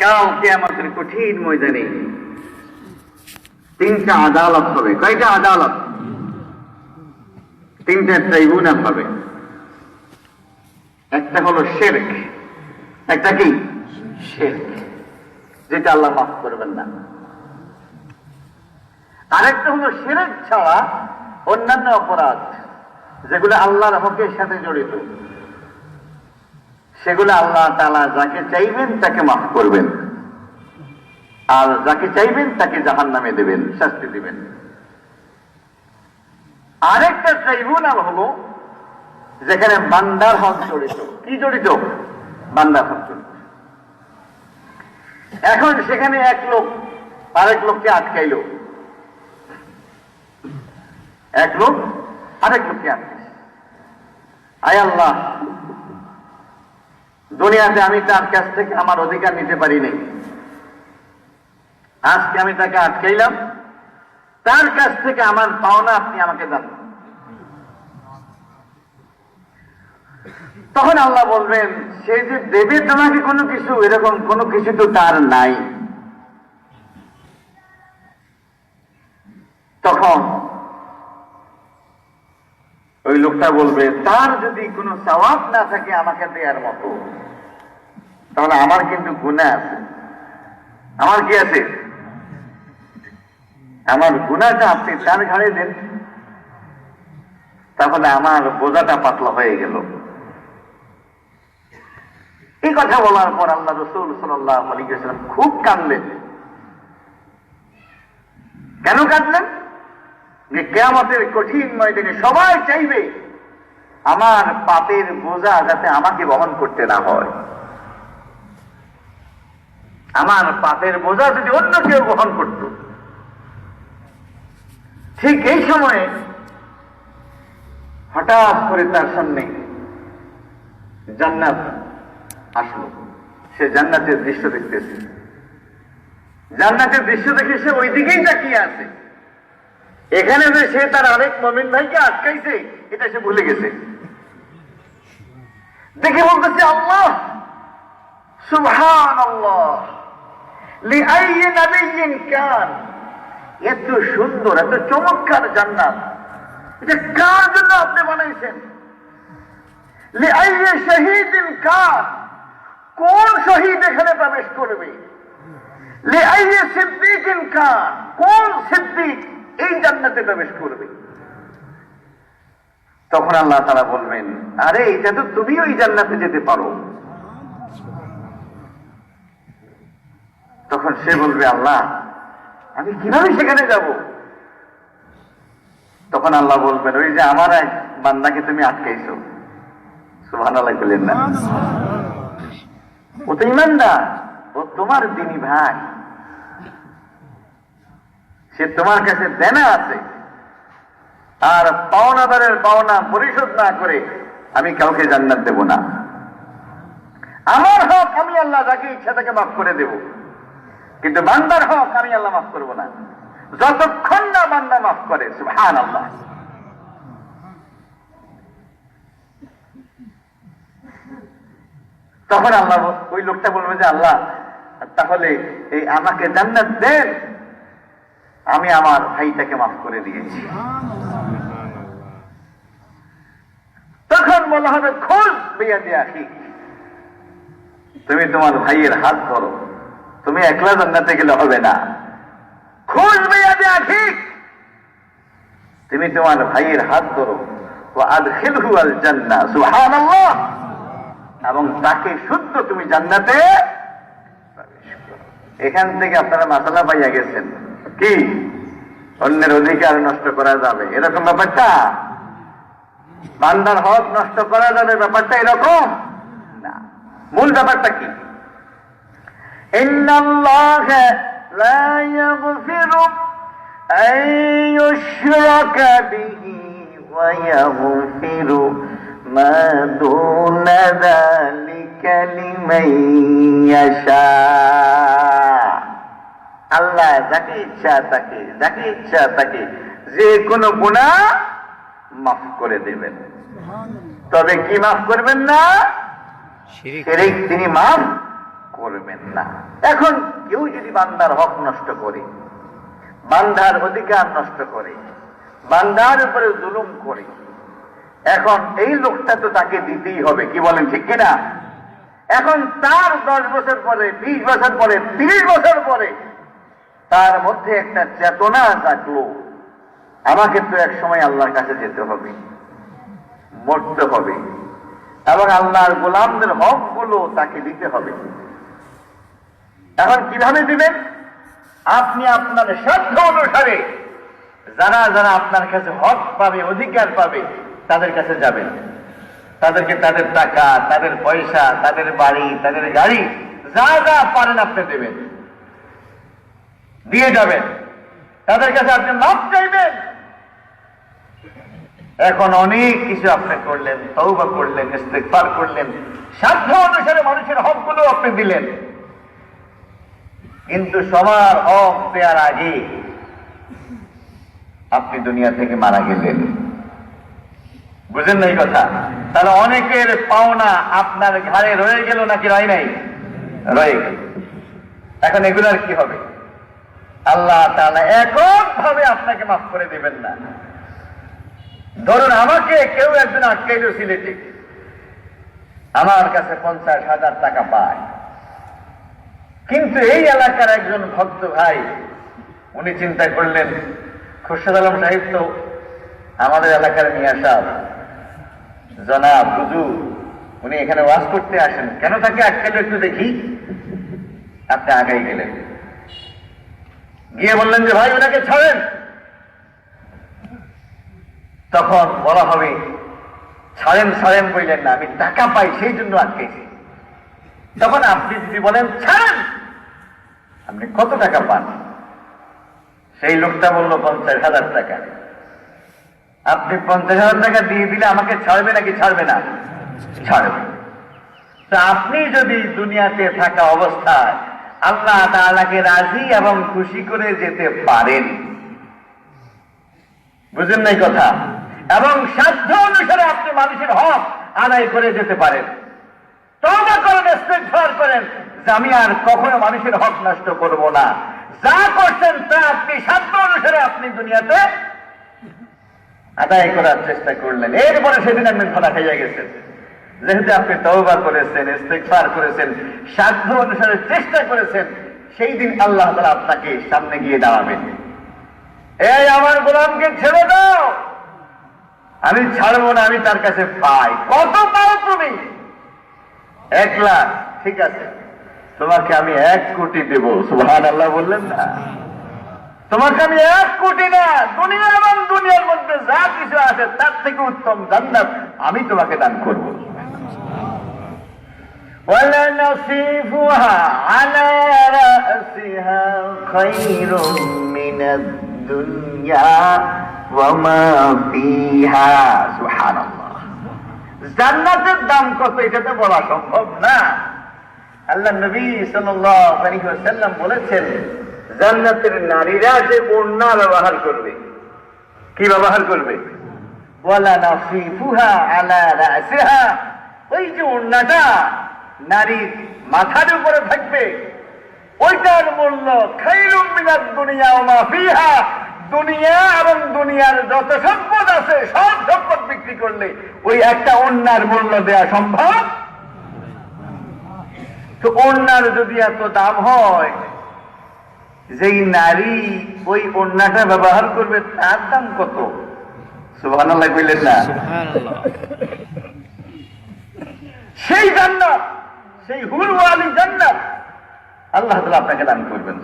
কালকে আমাদের কঠিন ময়দানে তিনটা আদালত হবে। কয়টা আদালত? তিনটা ট্রাইব্যুনাল হবে। একটা হলো শেরক, একটা কি? যেটা আল্লাহ মাফ করবেন না। আরেকটা হলো শেরক ছাড়া অন্যান্য অপরাধ, যেগুলো আল্লাহর হকের সাথে জড়িত। সেগুলো আল্লাহ তালা যাকে চাইবেন তাকে মাফ করবেন। আর যাকে চাইবেন তাকে জাহান নামে দেবেন, শাস্তি দিবেন। আরেকটা ট্রাইব্যুনাল হলো যেখানে বান্দার হক জড়িত। কি জড়িত? বান্দার হক জড়িত। এখন সেখানে এক লোক, আরেক লোককে আটকাইল। এক লোক আরেক লোককে আটকাইছে আয় আল্লাহ দুনিয়াতে আমি তার কাছ থেকে আমার অধিকার নিতে পারি নাই। আজকে আমি তাকে আটকাইলাম। তার কাছ থেকে আমার পাওনা আপনি আমাকে দেন। তখন আল্লাহ বলবেন, সে যে দেবে তোমাকে কোনো কিছু, এরকম কোনো কিছু তো তার নাই। তখন লোকটা বলবে, তার যদি কোনো সওয়াব না থাকে, আমাকে দেওয়ার মতো। তাহলে আমার কিন্তু গুণা আছে। আমার কি আছে? আমার গুণাটা আপনি তার ঘাড়ে দেন। তাহলে আমার বোঝাটা পাতলা হয়ে গেল। এই কথা বলার পর আল্লাহ রসুল সাল্লাহ আলিকাম খুব কাঁদলেন। কেন কাঁদলেন? যে কেয়ামতের কঠিন ময়দানে সবাই চাইবে আমার পাপের বোঝা যাতে আমাকে বহন করতে না হয়। আমার পাপের বোঝা যদি অন্য কেউ বহন করত। ঠিক এই সময়ে হঠাৎ করে তার সামনে জান্নাত আসলো। সে জান্নাতের দৃশ্য দেখতেছে। জান্নাতের দৃশ্য দেখে সে ওই দিকেই তাকিয়ে আছে। এখানে যে সে তার আরেক মমিন ভাইকে আটকাইছে, এটা সে ভুলে গেছে। দেখে বলতেছে, আল্লাহ এত সুন্দর, এত চমৎকার কান শহীদ এখানে প্রবেশ করবে? কোন সিদ্দিক এই জান্নাতে প্রবেশ করবে। তখন আল্লাহ তারা বলবেন আরে এটা তো তুমি ওই জান্নাতে যেতে পারো। তখন সে বলবে আল্লাহ আমি কীভাবে সেখানে যাব? তখন আল্লাহ বলবেন ওই যে আমার এক বান্দাকে তুমি আটকাইছো। সুহান আল্লাহ বললেন না ও তো ইমানদার ও তোমার দিনী ভাই। সে তোমার কাছে দেনা আছে। আর পাওনাদারের পাওনা পরিশোধ না করে আমি কাউকে জান্নাত দেব না। আমার হক আমি আল্লাহ যাকে ইচ্ছা তাকে মাফ করে দেব। কিন্তু বান্দার হক আমি আল্লাহ মাফ করব না। যতক্ষণ না বান্দা মাফ করে সুহান আল্লাহ তখন আল্লাহ ওই লোকটা বলবে যে, আল্লাহ, তাহলে এই আমাকে জান্নাত দেন আমি আমার ভাইটাকে মাফ করে দিয়েছি। তখন বলা হবে খোঁজ বেয়া দিয়ে আসি তুমি তোমার ভাইয়ের হাত ধরো। তুমি একলা জান্নাতে গেলে হবে না। খোঁজ বেয়া দিয়ে আসি তুমি তোমার ভাইয়ের হাত ধরো। এবং তাকে শুদ্ধ তুমি জান্নাতে এখান থেকে আপনারা মাসালা পাইয়া গেছেন। কি? অন্যের অধিকার নষ্ট করা যাবে এরকম ব্যাপারটা বান্দার হক নষ্ট করা যাবে ব্যাপারটা এরকম না মূল ব্যাপারটা কি إن الله لا يغفر أن يشرك به ويغفر ما دون ذلك لمن يشاء আল্লাহ যাকে ইচ্ছা তাকে যাকে ইচ্ছা তাকে যে কোনো গুণা মাফ করে দেবেন। তবে কি মাফ করবেন না? তিনি মাফ করবেন না। এখন কেউ যদি বান্দার হক নষ্ট করে বান্দার অধিকার নষ্ট করে বান্দার উপরে জুলুম করে এখন এই লোকটা তো তাকে দিতেই হবে কি বলেন ঠিক কিনা? এখন তার দশ বছর পরে বিশ বছর পরে তিরিশ বছর পরে তার মধ্যে একটা চেতনা থাকল আমাকে তো এক সময় আল্লাহর কাছে যেতে হবে, মরতে হবে, এবং আল্লাহর গোলামদের হকগুলো তাকে দিতে হবে। এখন কীভাবে দিবেন? আপনি আপনার সাধ্য অনুসারে যারা যারা আপনার কাছে হক পাবে, অধিকার পাবে, তাদের কাছে যাবেন। তাদেরকে তাদের টাকা, তাদের পয়সা, তাদের বাড়ি, তাদের গাড়ি, যা যা পারেন আপনি দেবেন। দিয়ে যাবেন। তাদের কাছে আপনি মাপ চাইবেন। এখন অনেক কিছু আপনি করলেন তৌবা করলেন ইস্তেকবার করলেন। সাধ্য অনুসারে মানুষের হকগুলো আপনি দিলেন। কিন্তু সবার হক দেওয়ার আগে আপনি দুনিয়া থেকে মারা গেলেন। বুঝেন না এই কথা? তাহলে অনেকের পাওনা আপনার ঘাড়ে রয়ে গেল নাকি রয় নাই? রয়ে গেল। এখন এগুলার কি হবে? আল্লাহ তাআলা এককভাবে আপনাকে মাফ করে দিবেন না। ধরুন আমাকে কেউ একজন আটকাইল সিলেটে। আমার কাছে পঞ্চাশ হাজার টাকা পায়। কিন্তু এই এলাকার একজন ভক্ত ভাই, উনি চিন্তা করলেন, খুরশেদ আলম সাহেব তো আমাদের এলাকার নিয়ে সাহেব জনাব, হুজুর, উনি এখানে ওয়াজ করতে আসেন। কেন তাকে আটকালো একটু দেখি? আপনি আগাই গেলেন। গিয়ে বললেন যে, ভাই, ওনাকে ছাড়েন। তখন বলা হবে, ছাড়েন ছাড়েন বললেন না, আমি টাকা পাই, সেই জন্য আটকেছি। তখন আপনি যদি বলেন, ছাড়েন, আপনি কত টাকা পান? সেই লোকটা বলল, পঞ্চাশ হাজার টাকা। আপনি পঞ্চাশ হাজার টাকা দিয়ে দিলে আমাকে ছাড়বে নাকি ছাড়বে না? ছাড়বে। তা আপনি যদি দুনিয়াতে থাকা অবস্থায় আল্লাহ তাআলাকে রাজি এবং খুশি করে যেতে পারেন। বুঝেন নাই কথা? এবং সাধ্য অনুসারে আপনি মানুষের হক আদায় করে যেতে পারেন। তবা করেন করেন, যে আমি আর কখনো মানুষের হক নষ্ট করব না। যা করছেন তা আপনি, সাধ্য অনুসারে আপনি দুনিয়াতে আদায় করার চেষ্টা করলেন। এরপরে সেদিন আপনি ধরা খাইয়া গেছেন। যেহেতু আপনি তওবা করেছেন, ইস্তেগফার করেছেন, সাধ্য অনুসারে চেষ্টা করেছেন, সেই দিন আল্লাহ তাআলা আপনাকে সামনে গিয়ে দাঁড়াবেন। এই আমার গোলামকে ছেড়ে দাও! আমি ছাড়বো না, আমি তার কাছে পাই। কত পাও তুমি? এক লাখ, ঠিক আছে। তোমাকে আমি এক কোটি দেব। সুহান আল্লাহ বললেন না। তোমাকে আমি এক কোটি না দুনিয়া এবং দুনিয়ার মধ্যে যা কিছু আছে তার থেকে উত্তম জান্নাত আমি তোমাকে দান করব। ولنصيفها على رأسها خير من الدنيا وما فيها سبحان الله জান্নাতের দাম কত এটা তো বলা সম্ভব না আল্লাহ নবী সাল্লাম বলেছেন জান্নাতের নারীরা যে ওড়না ব্যবহার করবে কি ব্যবহার করবে ওয়ালা নাফিফুহা আলা রাসিহা ওই যে ওড়নাটা নারীর মাথার উপরে থাকবে, ওইটার মূল্য খাইরুম দুনিয়া ওয়া মা ফিহা। দুনিয়া এবং দুনিয়ার যত সম্পদ আছে, সব সম্পদ বিক্রি করলে ওই একটা অন্যার মূল্য দেয়া সম্ভব? তো অন্যার যদি এত দাম হয়, যেই নারী ওই অন্যটা ব্যবহার করবে, তার দাম কত? বললেন না? সেই জান্নাত সেই হুরওয়ালি জান্নাত। আল্লাহ তালা আপনাকে দান করবেন।